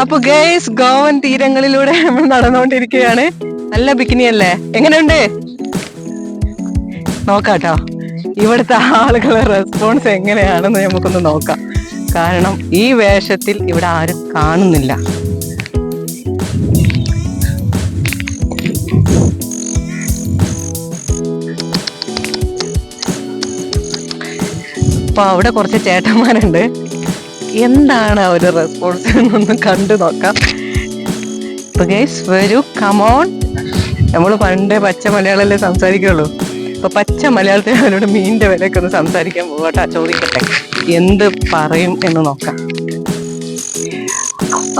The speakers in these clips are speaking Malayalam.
അപ്പൊ ഗേസ് ഗോവൻ തീരങ്ങളിലൂടെ നമ്മൾ നടന്നുകൊണ്ടിരിക്കുകയാണ്. നല്ല ബിക്കിനി അല്ലേ? എങ്ങനെയുണ്ട്? നോക്കാട്ടോ. ഇവിടുത്തെ ആളുകളുടെ റെസ്പോൺസ് എങ്ങനെയാണെന്ന് നമുക്കൊന്ന് നോക്കാം. കാരണം ഈ വേഷത്തിൽ ഇവിടെ ആരും കാണുന്നില്ല. അപ്പൊ അവിടെ കുറച്ച് ചേട്ടന്മാരുണ്ട്. എന്താണ് അവർ റെസ്പോൺസ് എന്നൊന്ന് കണ്ടു നോക്കാം. ഗൈസ് വരൂ കമോൺ നമ്മൾ പണ്ട് പച്ച മലയാളമല്ലേ സംസാരിക്കുള്ളൂ. അപ്പൊ പച്ച മലയാളത്തിൽ അവരോട് മീനിന്റെ വിലയൊക്കെ ഒന്ന് സംസാരിക്കാൻ പോകട്ടെ ചോദിക്കട്ടെ. എന്ത് പറയും എന്ന് നോക്കാം.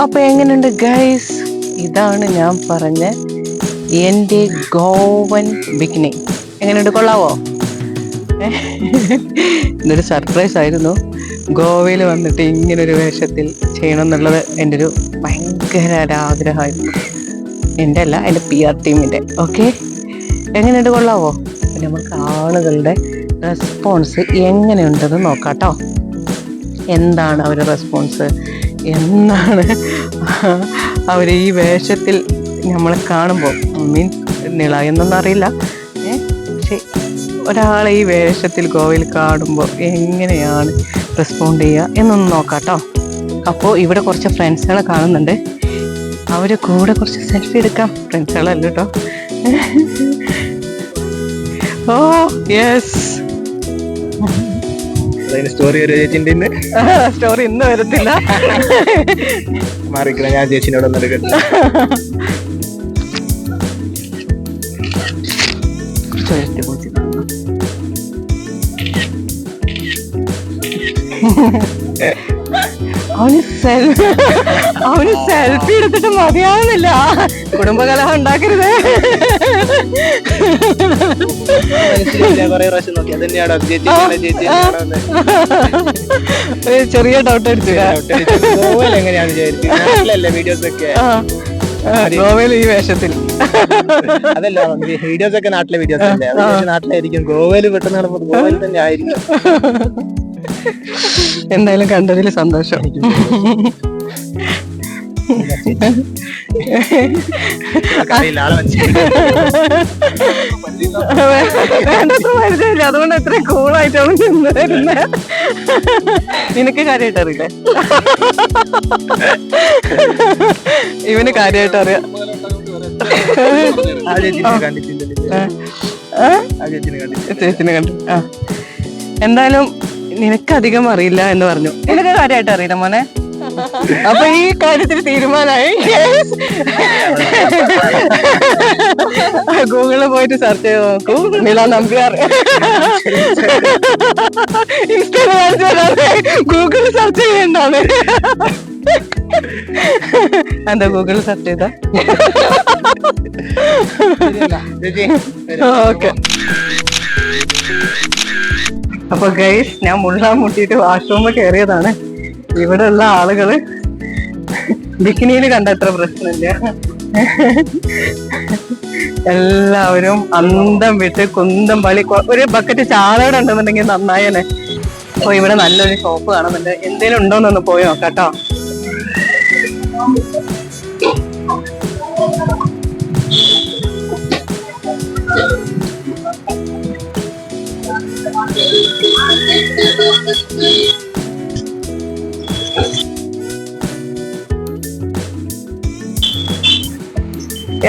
അപ്പൊ എങ്ങനെയുണ്ട് ഗൈസ് ഇതാണ് ഞാൻ പറഞ്ഞ എന്റെ ഗോവൻ ബിക്കിനി എങ്ങനെയുണ്ട് കൊള്ളാവോ? ഇതൊരു സർപ്രൈസ് ആയിരുന്നു. ഗോവയിൽ വന്നിട്ട് ഇങ്ങനെ ഒരു വേഷത്തിൽ ചെയ്യണം എന്നുള്ളത് എന്റെ ഒരു ഭയങ്കര ഒരു ആഗ്രഹമായിരുന്നു എന്റെ അല്ല എന്റെ പി ആർ ടീമിന്റെ ഓക്കെ എങ്ങനെയുണ്ട് കൊള്ളാവോ? നമുക്ക് ആളുകളുടെ റെസ്പോൺസ് എങ്ങനെയുണ്ടെന്ന് നോക്കാട്ടോ എന്താണ് അവരുടെ റെസ്പോൺസ് എന്താണ് അവർ ഈ വേഷത്തിൽ നമ്മളെ കാണുമ്പോൾ മീൻസ് നിള എന്നൊന്നും അറിയില്ല. പക്ഷെ ഒരാളെ ഈ വേഷത്തിൽ ഗോവയിൽ കാണുമ്പോൾ എങ്ങനെയാണ് റെസ്പോണ്ട് ചെയ്യുക എന്നൊന്ന് നോക്കാട്ടോ. അപ്പോൾ ഇവിടെ കുറച്ച് ഫ്രണ്ട്സുകളെ കാണുന്നുണ്ട്. അവരെ കൂടെ കുറച്ച് സെൽഫി എടുക്കാം. ഫ്രണ്ട്സുകളല്ല കേട്ടോ ഓ യെസ് സ്റ്റോറി ഒരു ചേച്ചിന്റെ ഇന്ന്. സ്റ്റോറി ഇന്ന് വരത്തില്ല. മാറിക്കണം ഞാൻ ചേച്ചിനോട് ഒന്നും എടുക്കട്ടെ. ചുരത്തി അവന് സെൽഫി അവന് സെൽഫി എടുത്തിട്ട് മതിയാവുന്നില്ല. കുടുംബകലഹം ഉണ്ടാക്കരുത്. ചെറിയ ഡൗട്ട് അടിച്ചു. ഗോവയിൽ ഈ വേഷത്തിൽ. അതല്ല വീഡിയോസ് ഒക്കെ നാട്ടിലെ വീഡിയോസ് അല്ലേ? നാട്ടിലായിരിക്കും. ഗോവയിൽ പെട്ടെന്ന് ഗോവയിൽ തന്നെ ആയിരിക്കും. എന്തായാലും കണ്ടതിൽ സന്തോഷം. വേണ്ടത്ര പരിചയമില്ല അതുകൊണ്ട് എത്ര കൂളായിട്ടാണ് നിന്ന് വരുന്നത് നിനക്ക് കാര്യമായിട്ട് അറിയില്ലേ? ഇവന് കാര്യമായിട്ട് അറിയാം. ചേച്ചിനെ കണ്ടു എന്തായാലും നിനക്ക് അധികം അറിയില്ല എന്ന് പറഞ്ഞു. നിനക്ക് കാര്യമായിട്ട് അറിയില്ല മോനെ. അപ്പൊ ഈ കാര്യത്തിൽ തീരുമാനമായി. ഗൂഗിളിൽ പോയിട്ട് സെർച്ച് ചെയ്ത് നോക്കൂ. നില നമ്പ്യാർ. ഗൂഗിൾ സെർച്ച് ചെയ്യണ്ടാണ് എന്താ ഗൂഗിൾ സെർച്ച് ചെയ്ത? ഓക്കെ. അപ്പൊ ഗൈസ് ഞാൻ മുള്ളാൻ മുട്ടിയിട്ട് വാഷ്റൂമിൽ കയറിയതാണ് ഇവിടെ ഉള്ള ആളുകൾ ബിക്കിനിയിൽ കണ്ട അത്ര പ്രശ്നമില്ല. എല്ലാവരും അന്തം വിട്ട് കുന്തം പളി ഒരു ബക്കറ്റ് ചാളയുടെ ഉണ്ടെന്നുണ്ടെങ്കിൽ നന്നായനെ അപ്പൊ ഇവിടെ നല്ലൊരു ഷോപ്പ് കാണുന്നുണ്ട്. എന്തേലും ഉണ്ടോന്നൊന്ന് പോയി നോക്കാട്ടോ.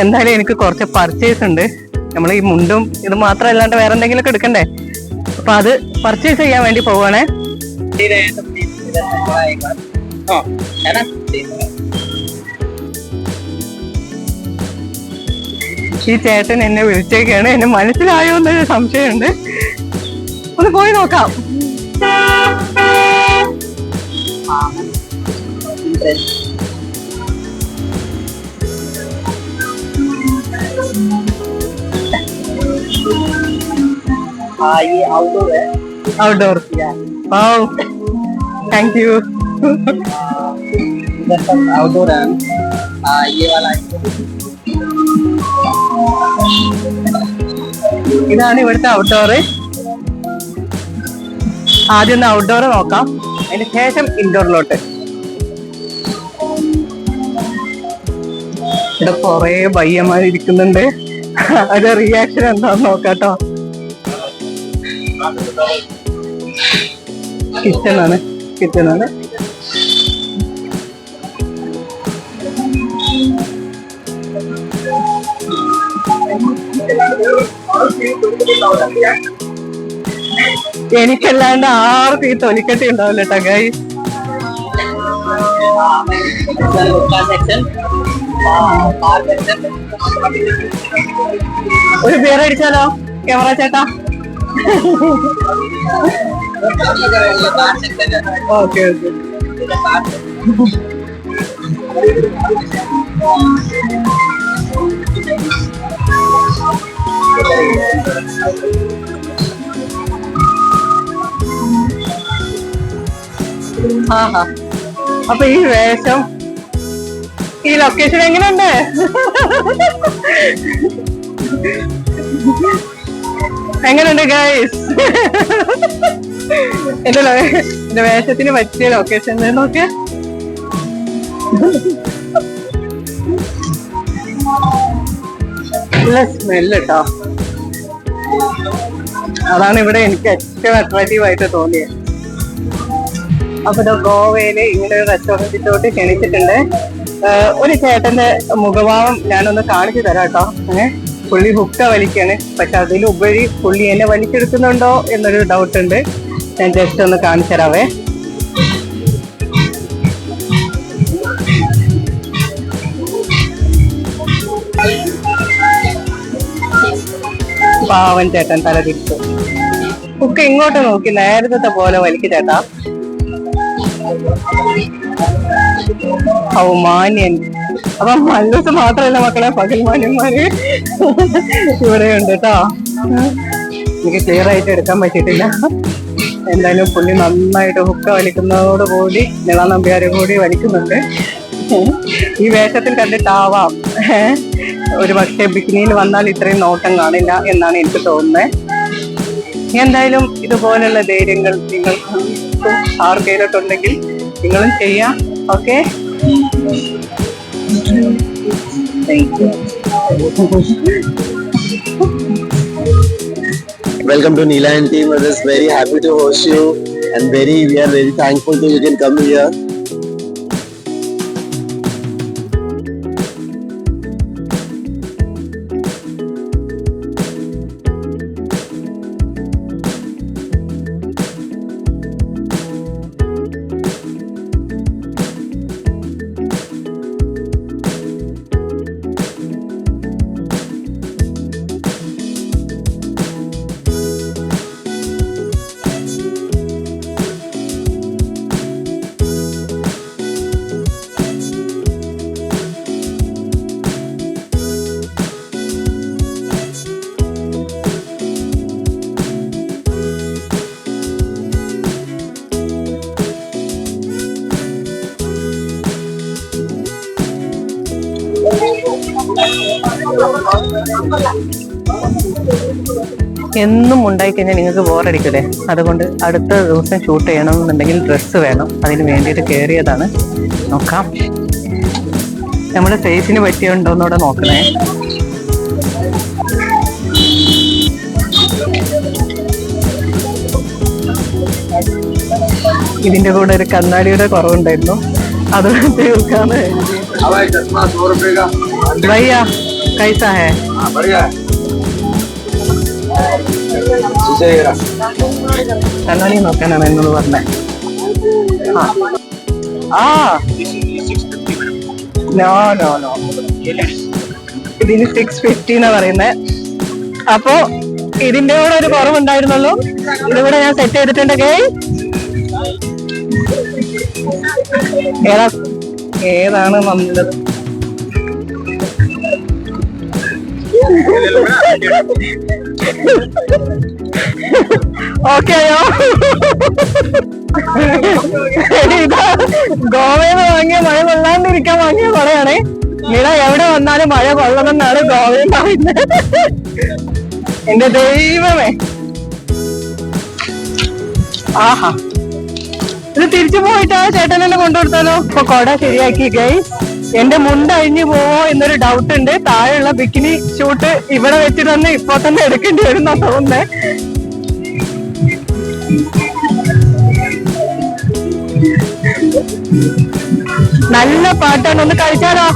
എന്തായാലും എനിക്ക് കുറച്ച് പർച്ചേസ് ഉണ്ട് നമ്മൾ ഈ മുണ്ടും ഇത് മാത്രമല്ലാണ്ട് വേറെ എന്തെങ്കിലും ഒക്കെ എടുക്കണ്ടേ അപ്പൊ അത് പർച്ചേസ് ചെയ്യാൻ വേണ്ടി പോവാണേ ഈ ചേട്ടൻ എന്നെ വിളിച്ചേക്കാണ് എന്നെ മനസ്സിലായോ എന്നൊരു സംശയമുണ്ട് ഒന്ന് പോയി നോക്കാം വാവ് താങ്ക് യു आउटडोर है हाँ ये वाला ഇതാണ് ഇവിടുത്തെ ഔട്ട്ഡോർ ആദ്യം ഒന്ന് ഔട്ട്ഡോർ നോക്കാം അതിന് ശേഷം ഇൻഡോറിലോട്ട് ഇവിടെ കൊറേ പയ്യന്മാർ ഇരിക്കുന്നുണ്ട് അത് റിയാക്ഷൻ എന്താന്ന് നോക്കാട്ടോ കിച്ചണാണ്. ആണ് എനിക്കല്ലാണ്ട് ആർക്കും ഈ തൊലിക്കട്ടി ഉണ്ടാവില്ല കേട്ടോ ഗൈ ഒരു ബിയർ അടിച്ചാലോ? ക്യാമറ ചേട്ടാ. ഓക്കെ ഓക്കെ ആഹാ. അപ്പൊ ഈ വേഷം ഈ ലൊക്കേഷൻ എങ്ങനെയുണ്ട്? എങ്ങനെയുണ്ട് ഗൈസ് എന്റെ എന്റെ വേഷത്തിന് പറ്റിയ ലൊക്കേഷൻ നോക്കിയ നല്ല സ്മെല്ല് അതാണ് ഇവിടെ എനിക്ക് ഏറ്റവും അട്രാക്റ്റീവ് ആയിട്ട് തോന്നിയത് അപ്പൊ ഗോവയിൽ ഇങ്ങനെ ഒരു റെസ്റ്റോറന്റിലോട്ട് ക്ഷണിച്ചിട്ടുണ്ട്. ഒരു ചേട്ടന്റെ മുഖഭാവം ഞാനൊന്ന് കാണിച്ചു തരാം കേട്ടോ ഏഹ് പുള്ളി ഹുക്ക വലിക്കാണ്. പക്ഷെ അതിലുപരി പുള്ളി എന്നെ വലിച്ചെടുക്കുന്നുണ്ടോ എന്നൊരു ഡൗട്ട് ഉണ്ട്. ഞാൻ ജസ്റ്റ് ഒന്ന് കാണിച്ചു തരാവേ. പാവൻ ചേട്ടൻ തല തിരിച്ചു. ഹുക്ക ഇങ്ങോട്ട് നോക്കി നേരത്തെ പോലെ വലിക്ക് ചേട്ടാ. ഔ മാന്യൻ. അപ്പൊ മല്ലൂസ് മാത്രല്ല മക്കളെ പകൽ മാന്യന്മാര് ഇവിടെ ഉണ്ട് കേട്ടോ. എനിക്ക് ക്ലിയർ ആയിട്ട് എടുക്കാൻ പറ്റിയിട്ടില്ല. എന്തായാലും പുള്ളി നന്നായിട്ട് ഹുക്ക വലിക്കുന്നതോടുകൂടി നിള നമ്പ്യാരും കൂടി വലിക്കുന്നുണ്ട്. ഈ വേഷത്തിൽ കണ്ടിട്ടാവാം. ഒരു പക്ഷേ ബിക്കിനിയിൽ വന്നാൽ ഇത്രയും നോട്ടം കാണില്ല എന്നാണ് എനിക്ക് തോന്നുന്നത്. എന്തായാലും ഇതുപോലുള്ള ധൈര്യങ്ങൾ നിങ്ങൾ ആർക്കേലോട്ടുണ്ടെങ്കിൽ നിങ്ങളും ചെയ്യാം. Okay Thank you. Welcome to Nila and team. We're just very happy to host you and very we are very thankful that you can come here. എന്നും ഉണ്ടായിക്കഴിഞ്ഞാൽ നിങ്ങൾക്ക് ബോറടിക്കില്ലേ അതുകൊണ്ട് അടുത്ത ദിവസം ഷൂട്ട് ചെയ്യണം എന്നുണ്ടെങ്കിൽ ഡ്രസ്സ് വേണം. അതിന് വേണ്ടിയിട്ട് കയറിയതാണ് നോക്കാം. നമ്മുടെ സൈസിന് പറ്റിയുണ്ടോന്നൂടെ നോക്കണേ. ഇതിന്റെ കൂടെ ഒരു കണ്ണാടിയുടെ കുറവുണ്ടായിരുന്നു. അത് തീർക്കാന്ന് ഭയ്യ കൈസാ ഹേ കണ്ണാടി നോക്കാനാണ് എന്നോട് പറഞ്ഞത് ആ. നോ നോ നോ ഇതിന് സിക്സ് ഫിഫ്റ്റി എന്നാ പറയുന്നത് അപ്പോ ഇതിന്റെ കൂടെ ഒരു കുറവുണ്ടായിരുന്നല്ലോ ഇതിവിടെ ഞാൻ സെറ്റ് ചെയ്തിട്ടുണ്ട് ഗേ ഏതാ? ഏതാണ് നല്ലത് ഓക്കെയോ ഇതാ ഗോവയിൽ നിന്ന് വാങ്ങിയ മഴ കൊള്ളാണ്ടിരിക്കാൻ വാങ്ങിയ കൊടയാണേ നില എവിടെ വന്നാലും മഴ കൊള്ളണമെന്നാണ് ഗോവയിൽ പറയുന്നത്. എന്റെ ദൈവമേ. ആഹാ. ഇത് തിരിച്ചു പോയിട്ട് ആ ചേട്ടൻ എന്നെ കൊണ്ടുകൊടുത്താലോ ഇപ്പൊ കൊട ശരിയാക്കി ഗൈ എന്റെ മുണ്ട് അഴിഞ്ഞു പോവോ എന്നൊരു ഡൗട്ട് ഉണ്ട്. താഴെയുള്ള ബിക്കിനി ഷൂട്ട് ഇവിടെ വെച്ചിട്ട് തന്നെ ഇപ്പൊ തന്നെ എടുക്കേണ്ടി വരും തോന്നുന്നേ. നല്ല പാട്ടാണ്. ഒന്ന് കഴിച്ചാലോ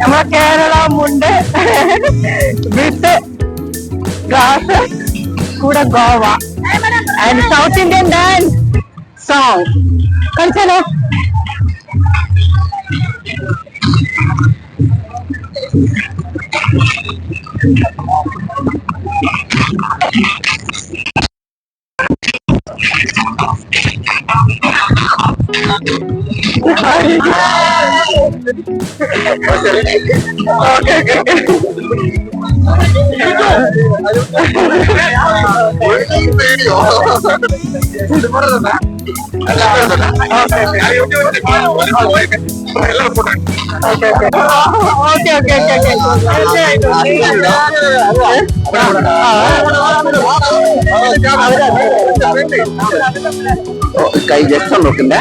നമ്മളെ കേരള മുണ്ട് വിത്ത് ഗ്ലാസ് കൂടെ Goa. And south Indian dance song കളിച്ചാലോ okay okay okay കൈ ജസ്റ്റ് നോക്കണ്ടേ?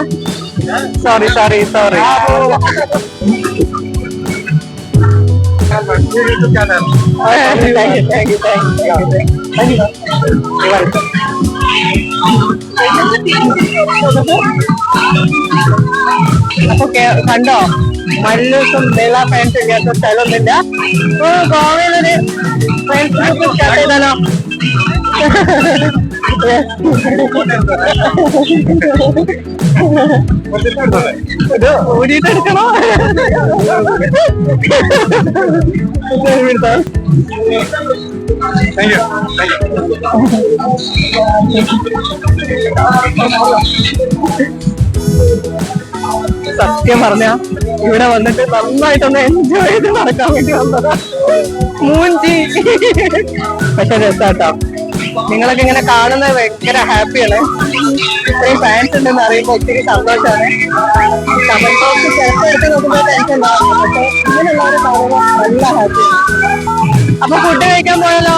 Sorry sorry sorry thank you thank you thank you welcome അപ്പൊ കേ- കണ്ടോ മല്ലൂസും നീള ഫാൻസ് ഇല്ലാത്ത സ്ഥലമൊന്നുമില്ല ഓ ഗോവയിലൊരു ഫാൻസ് ഗ്രൂപ്പ് സ്റ്റാർട്ട് ചെയ്താലോ ഇത് ഊരിയിട്ടെടുക്കണോ എടുത്തോ സത്യം പറഞ്ഞ ഇവിടെ വന്നിട്ട് നന്നായിട്ടൊന്ന് എൻജോയ് ചെയ്ത് നടക്കാൻ വേണ്ടി വന്നതാ. മൂഞ്ചി. പക്ഷെ രസാട്ടോ. നിങ്ങളൊക്കെ ഇങ്ങനെ കാണുന്നത് ഭയങ്കര ഹാപ്പിയാണ്. ഇത്രയും ഫാൻസ് ഉണ്ടെന്ന് അറിയുമ്പോൾ ഒത്തിരി സന്തോഷമാണ് കമന്റ് ബോക്സ് ചിലപ്പോൾ എടുത്ത് നോക്കുമ്പോൾ ടെൻഷൻ ഉണ്ടാവും പക്ഷെ ഇങ്ങനെയുള്ളവരെ കാണുമ്പോൾ നല്ല ഹാപ്പിയാണ് അപ്പൊ ഫുഡ് കഴിക്കാൻ പോയാലോ?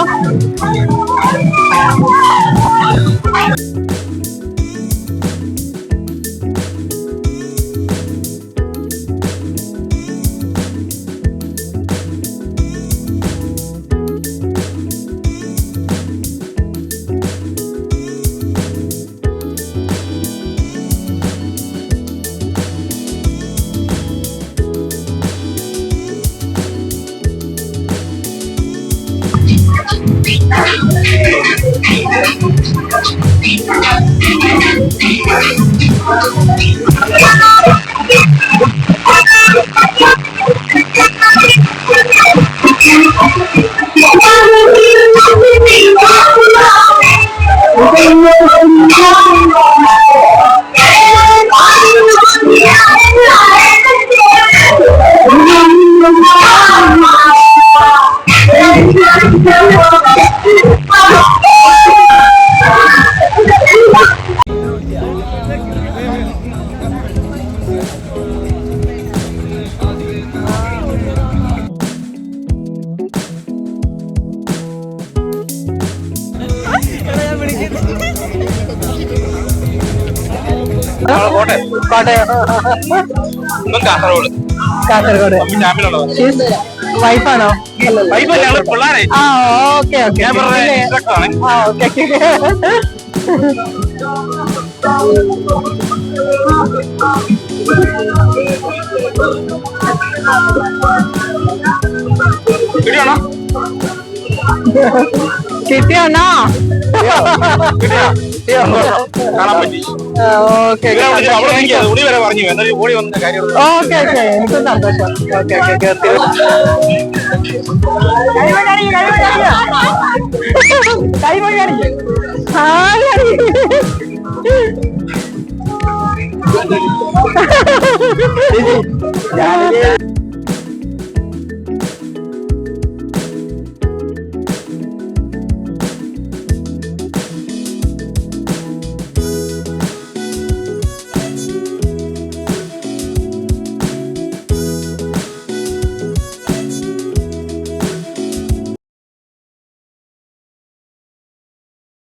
കോട്ടയം കാസർഗോഡ്. കാസർഗോഡ്. വൈഫാണോ ആ ഓക്കെ ഓക്കെ. ആ ഓക്കെ കിട്ടിയാണോ? കിട്ടിയാ കാണാൻ പറ്റി. ഓക്കെ ഉടി വരെ പറഞ്ഞു. എന്നാലും ഓടി വന്ന കാര്യം ഓക്കെ ഓക്കെ. എനിക്ക് സന്തോഷം. ഓക്കെ ഓക്കെ കൈ